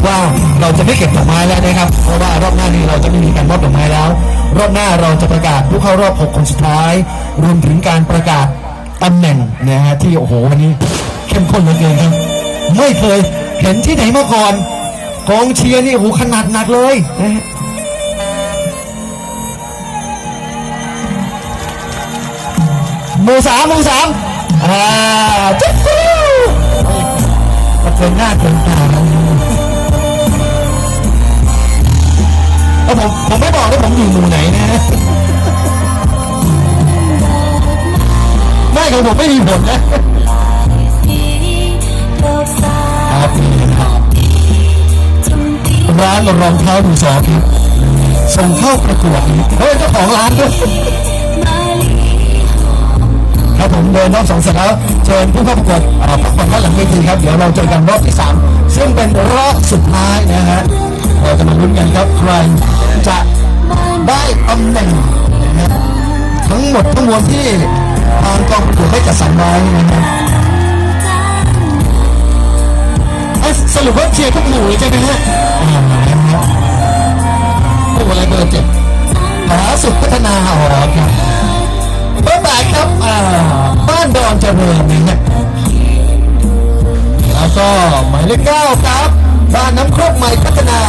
บอกว่าเราจะไม่เก็บดอกไม้แล้วนะครับ เพราะว่ารอบหน้านี้เราจะไม่มีการมอบดอกไม้แล้ว รอบหน้าเราจะประกาศผู้เข้ารอบ 6 คนสุดท้าย รวมถึงการประกาศตำแหน่งนะฮะที่โอ้โหวันนี้เข้มข้นเหลือเกินครับ ไม่เคยเห็นที่ไหนมาก่อนกองเชียร์นี่โอ้โหขนาดหนักเลยนะฮะมูสามมูสามอ่าจุ๊บจู๊ก็เกินหน้าเกินตา แล้วผมผมไม่บอกว่าผมอยู่หมู่ไหนนะไม่ของผมไม่มีผลนะครับนี่นะครับร้านรองเท้ามือสองครับส่งเข้าประกวดนี่เฮ้ยเจ้าของร้านด้วยครับผมเดินรอบสองเสร็จแล้วเชิญผู้เข้าประกวดเอ่อพักผ่อนด้านหลังเวทีครับ เดี๋ยวเราเจอกันรอบที่สามซึ่งเป็นรอบสุดท้ายนะฮะ เราจะมาลุ้นกันครับใครจะได้ตำแหน่งทั้งหมดทั้งมวลที่ทางกองประกวดได้จัดสรรไว้นะฮะเอ้สรุปว่าเชียร์ทุกหมู่เลยใช่ไหมฮะอ่านะฮะโอ้อะไรเบอร์เจ็ดผาสุขพัฒนาอ๋อครับเบอร์แปดครับอ่าบ้านดอนเจริญนะฮะแล้วก็หมายเลขเก้าครับบ้านน้ำครกใหม่พัฒนา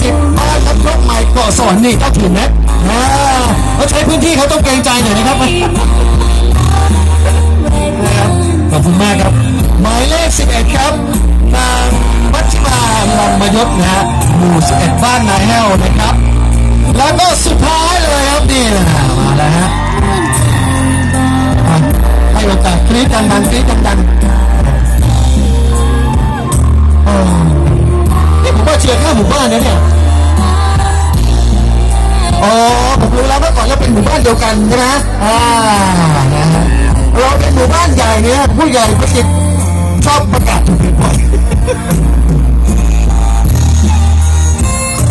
สิบบ้านน้ำครกใหม่เกาะสอนนี่เจ้าถิ่นนะอ่าเขาใช้พื้นที่เขาต้องเกรงใจหน่อยนะครับนะครับขอบคุณมากครับ หมายเลขสิบเอ็ดครับนางมัชมาลังมยศนะฮะหมู่สิบเอ็ดบ้านนายแห้วนะครับ แล้วก็สุดท้ายเลยครับนี่นะมาแล้วฮะให้โอกาสกรี๊ดดังๆกรี๊ดดังๆ นะเนี่ย อ๋อ ผมรู้แล้วเมื่อก่อนเราเป็นหมู่บ้านเดียวกันใช่ไหมอ่านะฮะเราเป็นหมู่บ้านใหญ่เนี่ยผู้ใหญ่ประสิทธิ์ชอบประกาศถูกบ่อย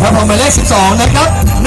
ครับผมหมายเลข12 นะครับ